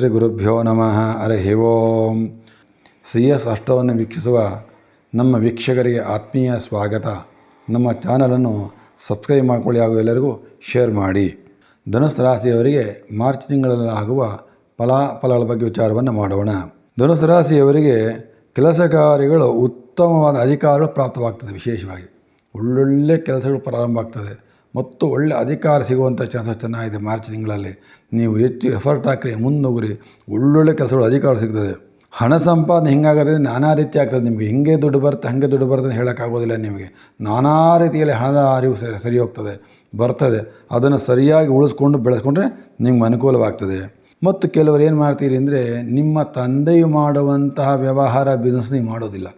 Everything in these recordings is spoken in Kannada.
ಶ್ರೀ ಗುರುಭ್ಯೋ ನಮಃ. ಅರೆ ಓಂ. ಸಿ ಎಸ್ ಅಷ್ಟವನ್ನು ವೀಕ್ಷಿಸುವ ನಮ್ಮ ವೀಕ್ಷಕರಿಗೆ ಆತ್ಮೀಯ ಸ್ವಾಗತ. ನಮ್ಮ ಚಾನಲನ್ನು ಸಬ್ಸ್ಕ್ರೈಬ್ ಮಾಡಿಕೊಳ್ಳಿ ಹಾಗೂ ಎಲ್ಲರಿಗೂ ಶೇರ್ ಮಾಡಿ. ಧನುಸ್ ರಾಶಿಯವರಿಗೆ ಮಾರ್ಚ್ ತಿಂಗಳಲ್ಲಿ ಆಗುವ ಫಲಾಫಲಗಳ ಬಗ್ಗೆ ವಿಚಾರವನ್ನು ಮಾಡೋಣ. ಧನುಸ್ ರಾಶಿಯವರಿಗೆ ಕೆಲಸ ಕಾರ್ಯಗಳು ಉತ್ತಮವಾದ ಅಧಿಕಾರಗಳು ಪ್ರಾಪ್ತವಾಗ್ತದೆ ವಿಶೇಷವಾಗಿ. ಒಳ್ಳೊಳ್ಳೆ ಕೆಲಸಗಳು ಪ್ರಾರಂಭ ಆಗ್ತದೆ ಮತ್ತು ಒಳ್ಳೆ ಅಧಿಕಾರ ಸಿಗುವಂಥ ಚಾನ್ಸಸ್ ಚೆನ್ನಾಗಿದೆ ಮಾರ್ಚ್ ತಿಂಗಳಲ್ಲಿ. ನೀವು ಹೆಚ್ಚು ಎಫರ್ಟ್ ಹಾಕಿರಿ, ಮುಂದೋಗ್ರಿ. ಒಳ್ಳೊಳ್ಳೆ ಕೆಲಸಗಳು ಅಧಿಕಾರ ಸಿಗ್ತದೆ. ಹಣ ಸಂಪಾದನೆ ಹಿಂಗಾಗತ್ತೆ ನಾನಾ ರೀತಿ ಆಗ್ತದೆ ನಿಮಗೆ. ಹಿಂಗೆ ದುಡ್ಡು ಬರುತ್ತೆ, ಹಾಗೆ ದುಡ್ಡು ಬರುತ್ತೆ ಅಂತ ಹೇಳೋಕ್ಕಾಗೋದಿಲ್ಲ ನಿಮಗೆ. ನಾನಾ ರೀತಿಯಲ್ಲಿ ಹಣದ ಅರಿವು ಸರಿ ಸರಿ ಹೋಗ್ತದೆ, ಬರ್ತದೆ. ಅದನ್ನು ಸರಿಯಾಗಿ ಉಳಿಸ್ಕೊಂಡು ಬೆಳೆಸ್ಕೊಂಡ್ರೆ ನಿಮ್ಗೆ ಅನುಕೂಲವಾಗ್ತದೆ. ಮತ್ತು ಕೆಲವರು ಏನು ಮಾಡ್ತೀರಿ ಅಂದರೆ, ನಿಮ್ಮ ತಂದೆಯು ಮಾಡುವಂತಹ ವ್ಯವಹಾರ ಬಿಸ್ನೆಸ್ ನೀವು ಮಾಡೋದಿಲ್ಲ.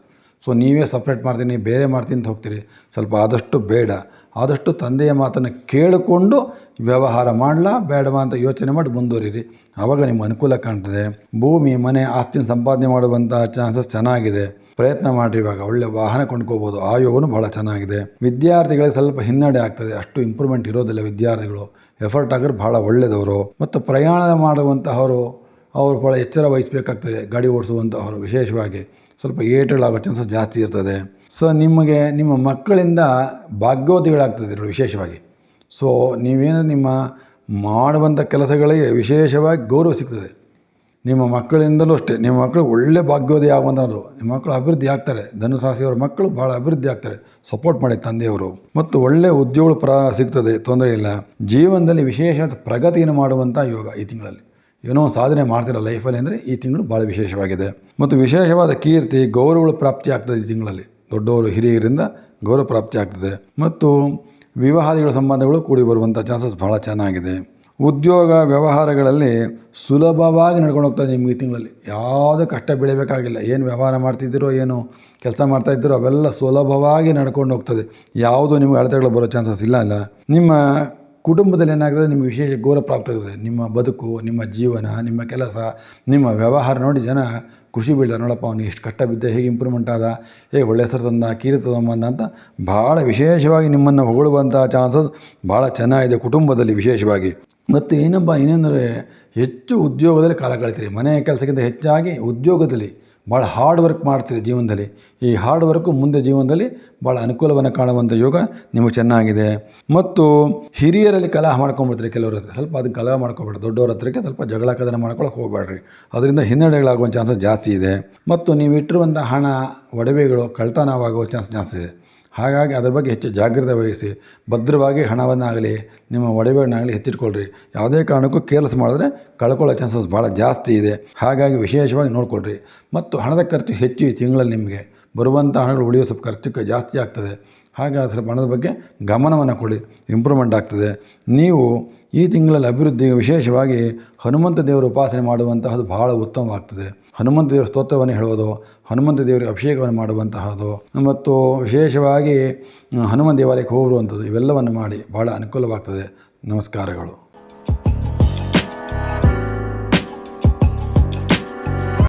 ಸೊ ನೀವೇ ಸಪ್ರೇಟ್ ಮಾಡ್ತೀನಿ ಬೇರೆ ಮಾಡ್ತೀನಿ ಅಂತ ಹೋಗ್ತೀರಿ. ಸ್ವಲ್ಪ ಆದಷ್ಟು ಬೇಡ. ಆದಷ್ಟು ತಂದೆಯ ಮಾತನ್ನು ಕೇಳಿಕೊಂಡು ವ್ಯವಹಾರ ಮಾಡಲಾ, ಬೇಡವಾ ಅಂತ ಯೋಚನೆ ಮಾಡಿ ಮುಂದುವರಿರಿ. ಆವಾಗ ನಿಮ್ಮ ಅನುಕೂಲ ಕಾಣ್ತದೆ. ಭೂಮಿ, ಮನೆ ಆಸ್ತಿನ ಸಂಪಾದನೆ ಮಾಡುವಂಥ ಚಾನ್ಸಸ್ ಚೆನ್ನಾಗಿದೆ. ಪ್ರಯತ್ನ ಮಾಡಿರಿ, ಇವಾಗ ಒಳ್ಳೆ ವಾಹನ ಕೊಂಡ್ಕೋಬೋದು. ಆ ಬಹಳ ಚೆನ್ನಾಗಿದೆ. ವಿದ್ಯಾರ್ಥಿಗಳಿಗೆ ಸ್ವಲ್ಪ ಹಿನ್ನಡೆ ಆಗ್ತದೆ. ಅಷ್ಟು ಇಂಪ್ರೂವ್ಮೆಂಟ್ ಇರೋದಿಲ್ಲ ವಿದ್ಯಾರ್ಥಿಗಳು. ಎಫರ್ಟ್ ಆಗಿದ್ರೆ ಭಾಳ ಒಳ್ಳೆಯದವರು ಮತ್ತು ಪ್ರಯಾಣ ಮಾಡುವಂತಹವರು, ಅವರು ಭಾಳ ಎಚ್ಚರ ವಹಿಸಬೇಕಾಗ್ತದೆ. ಗಾಡಿ ಓಡಿಸುವಂತಹವರು ವಿಶೇಷವಾಗಿ. ಸ್ವಲ್ಪ ಏಟುಗಳಾಗೋ ಚಾನ್ಸಸ್ ಜಾಸ್ತಿ ಇರ್ತದೆ. ಸೊ ನಿಮಗೆ ನಿಮ್ಮ ಮಕ್ಕಳಿಂದ ಭಾಗ್ಯೋದಯಗಳಾಗ್ತದೆ ವಿಶೇಷವಾಗಿ. ಸೊ ನೀವೇನು ನಿಮ್ಮ ಮಾಡುವಂಥ ಕೆಲಸಗಳಿಗೆ ವಿಶೇಷವಾಗಿ ಗೌರವ ಸಿಗ್ತದೆ. ನಿಮ್ಮ ಮಕ್ಕಳಿಂದಲೂ ಅಷ್ಟೇ. ನಿಮ್ಮ ಮಕ್ಕಳು ಒಳ್ಳೆ ಭಾಗ್ಯೋದಯ ಆಗುವಂಥವ್ರು ನಿಮ್ಮ ಮಕ್ಕಳು ಅಭಿವೃದ್ಧಿ ಆಗ್ತಾರೆ. ಧನುಸಾಸಿಯವರ ಮಕ್ಕಳು ಭಾಳ ಅಭಿವೃದ್ಧಿ ಆಗ್ತಾರೆ. ಸಪೋರ್ಟ್ ಮಾಡಿ ತಂದೆಯವರು. ಮತ್ತು ಒಳ್ಳೆ ಉದ್ಯೋಗ ಪ್ರ ಸಿಗ್ತದೆ, ತೊಂದರೆ ಇಲ್ಲ. ಜೀವನದಲ್ಲಿ ವಿಶೇಷ ಪ್ರಗತಿಯನ್ನು ಮಾಡುವಂಥ ಯೋಗ ಈ ತಿಂಗಳಲ್ಲಿ. ಏನೋ ಒಂದು ಸಾಧನೆ ಮಾಡ್ತಿರೋ ಲೈಫಲ್ಲಿ ಅಂದರೆ ಈ ತಿಂಗಳು ಭಾಳ ವಿಶೇಷವಾಗಿದೆ. ಮತ್ತು ವಿಶೇಷವಾದ ಕೀರ್ತಿ ಗೌರವಗಳು ಪ್ರಾಪ್ತಿ ಆಗ್ತದೆ ಈ ತಿಂಗಳಲ್ಲಿ. ದೊಡ್ಡವರು ಹಿರಿಯರಿಂದ ಗೌರವ ಪ್ರಾಪ್ತಿ ಆಗ್ತದೆ. ಮತ್ತು ವಿವಾಹಾದಿಗಳ ಸಂಬಂಧಗಳು ಕೂಡಿ ಬರುವಂಥ ಚಾನ್ಸಸ್ ಭಾಳ ಚೆನ್ನಾಗಿದೆ. ಉದ್ಯೋಗ ವ್ಯವಹಾರಗಳಲ್ಲಿ ಸುಲಭವಾಗಿ ನಡ್ಕೊಂಡು ಹೋಗ್ತದೆ ನಿಮಗೆ ಈ ತಿಂಗಳಲ್ಲಿ. ಯಾವುದೇ ಕಷ್ಟ ಬೆಳಿಬೇಕಾಗಿಲ್ಲ. ಏನು ವ್ಯವಹಾರ ಮಾಡ್ತಿದ್ದೀರೋ, ಏನು ಕೆಲಸ ಮಾಡ್ತಾಯಿದ್ದೀರೋ ಅವೆಲ್ಲ ಸುಲಭವಾಗಿ ನಡ್ಕೊಂಡು ಹೋಗ್ತದೆ. ಯಾವುದೂ ನಿಮಗೆ ಅಳತೆಗಳು ಬರೋ ಚಾನ್ಸಸ್ ಇಲ್ಲ ಅಲ್ಲ. ನಿಮ್ಮ ಕುಟುಂಬದಲ್ಲಿ ಏನಾಗ್ತದೆ, ನಿಮಗೆ ವಿಶೇಷ ಗೌರವ ಪ್ರಾಪ್ತ ಆಗ್ತದೆ. ನಿಮ್ಮ ಬದುಕು, ನಿಮ್ಮ ಜೀವನ, ನಿಮ್ಮ ಕೆಲಸ, ನಿಮ್ಮ ವ್ಯವಹಾರ ನೋಡಿ ಜನ ಖುಷಿ ಬೀಳ್ತಾರೆ. ನೋಡಪ್ಪ, ಅವನಿಗೆ ಎಷ್ಟು ಕಷ್ಟ ಬಿದ್ದ, ಹೇಗೆ ಇಂಪ್ರೂವ್ಮೆಂಟ್ ಆದ, ಹೇಗೆ ಒಳ್ಳೆ ಹೆಸರು ತಂದ, ಕೀರ್ತಿ ತಗೊಂಬಂದ ಅಂತ ಭಾಳ ವಿಶೇಷವಾಗಿ ನಿಮ್ಮನ್ನು ಹೊಗಳುವಂಥ ಚಾನ್ಸಸ್ ಭಾಳ ಚೆನ್ನಾಗಿದೆ ಕುಟುಂಬದಲ್ಲಿ ವಿಶೇಷವಾಗಿ. ಮತ್ತು ಏನಪ್ಪ ಏನೆಂದರೆ ಹೆಚ್ಚು ಉದ್ಯೋಗದಲ್ಲಿ ಕಾಲ ಕಳಿತೀರಿ. ಮನೆಯ ಕೆಲಸಕ್ಕಿಂತ ಹೆಚ್ಚಾಗಿ ಉದ್ಯೋಗದಲ್ಲಿ. ಭಾಳ ಹಾರ್ಡ್ ವರ್ಕ್ ಮಾಡ್ತೀರಿ ಜೀವನದಲ್ಲಿ. ಈ ಹಾರ್ಡ್ ವರ್ಕು ಮುಂದೆ ಜೀವನದಲ್ಲಿ ಭಾಳ ಅನುಕೂಲವನ್ನು ಕಾಣುವಂಥ ಯೋಗ ನಿಮಗೆ ಚೆನ್ನಾಗಿದೆ. ಮತ್ತು ಹಿರಿಯರಲ್ಲಿ ಕಲಹ ಮಾಡ್ಕೊಂಬಿಡ್ತೀರಿ ಕೆಲವ್ರ ಹತ್ರ. ಸ್ವಲ್ಪ ಅದಕ್ಕೆ ಕಲಹ ಮಾಡ್ಕೊಬೇಡ. ದೊಡ್ಡವ್ರ ಹತ್ರಕ್ಕೆ ಸ್ವಲ್ಪ ಜಗಳ ಕದನ ಮಾಡ್ಕೊಳಕ್ಕೆ ಹೋಗಬೇಡ್ರಿ. ಅದರಿಂದ ಹಿನ್ನಡೆಗಳಾಗುವ ಚಾನ್ಸಸ್ ಜಾಸ್ತಿ ಇದೆ. ಮತ್ತು ನೀವು ಇಟ್ಟಿರುವಂಥ ಹಣ, ಒಡವೆಗಳು ಕಳ್ತನವಾಗುವ ಚಾನ್ಸ್ ಜಾಸ್ತಿ ಇದೆ. ಹಾಗಾಗಿ ಅದರ ಬಗ್ಗೆ ಹೆಚ್ಚು ಜಾಗ್ರತೆ ವಹಿಸಿ, ಭದ್ರವಾಗಿ ಹಣವನ್ನಾಗಲಿ, ನಿಮ್ಮ ಒಡವೆಗಳನ್ನಾಗಲಿ ಎತ್ತಿಟ್ಕೊಳ್ರಿ ಯಾವುದೇ ಕಾರಣಕ್ಕೂ ಕೇರ್ಲೆಸ್ ಮಾಡಿದ್ರೆ ಕಳ್ಕೊಳ್ಳೋ ಚಾನ್ಸಸ್ ಭಾಳ ಜಾಸ್ತಿ ಇದೆ. ಹಾಗಾಗಿ ವಿಶೇಷವಾಗಿ ನೋಡಿಕೊಳ್ಳ್ರಿ ಮತ್ತು ಹಣದ ಖರ್ಚು ಹೆಚ್ಚು ಈ ತಿಂಗಳಲ್ಲಿ ನಿಮಗೆ. ಬರುವಂಥ ಹಣಗಳು ಉಳಿಯೋ ಸ್ವಲ್ಪ ಖರ್ಚಕ್ಕೆ ಜಾಸ್ತಿ ಆಗ್ತದೆ. ಹಾಗಾಗಿ ಸ್ವಲ್ಪ ಹಣದ ಬಗ್ಗೆ ಗಮನವನ್ನು ಕೊಡಿ. ಇಂಪ್ರೂವ್ಮೆಂಟ್ ಆಗ್ತದೆ. ನೀವು ಈ ತಿಂಗಳಲ್ಲಿ ಅಭಿವೃದ್ಧಿಗೆ ವಿಶೇಷವಾಗಿ ಹನುಮಂತ ದೇವರ ಉಪಾಸನೆ ಮಾಡುವಂತಹದ್ದು ಬಹಳ ಉತ್ತಮವಾಗ್ತದೆ. ಹನುಮಂತ ದೇವರ ಸ್ತೋತ್ರವನ್ನು ಹೇಳೋದು ಹನುಮಂತ ದೇವರಿಗೆ ಅಭಿಷೇಕವನ್ನು ಮಾಡುವಂತಹದ್ದು ಮತ್ತು ವಿಶೇಷವಾಗಿ ಹನುಮ ದೇವಾಲಯಕ್ಕೆ ಹೋಗುವಂಥದ್ದು ಇವೆಲ್ಲವನ್ನು ಮಾಡಿ ಭಾಳ ಅನುಕೂಲವಾಗ್ತದೆ. ನಮಸ್ಕಾರಗಳು.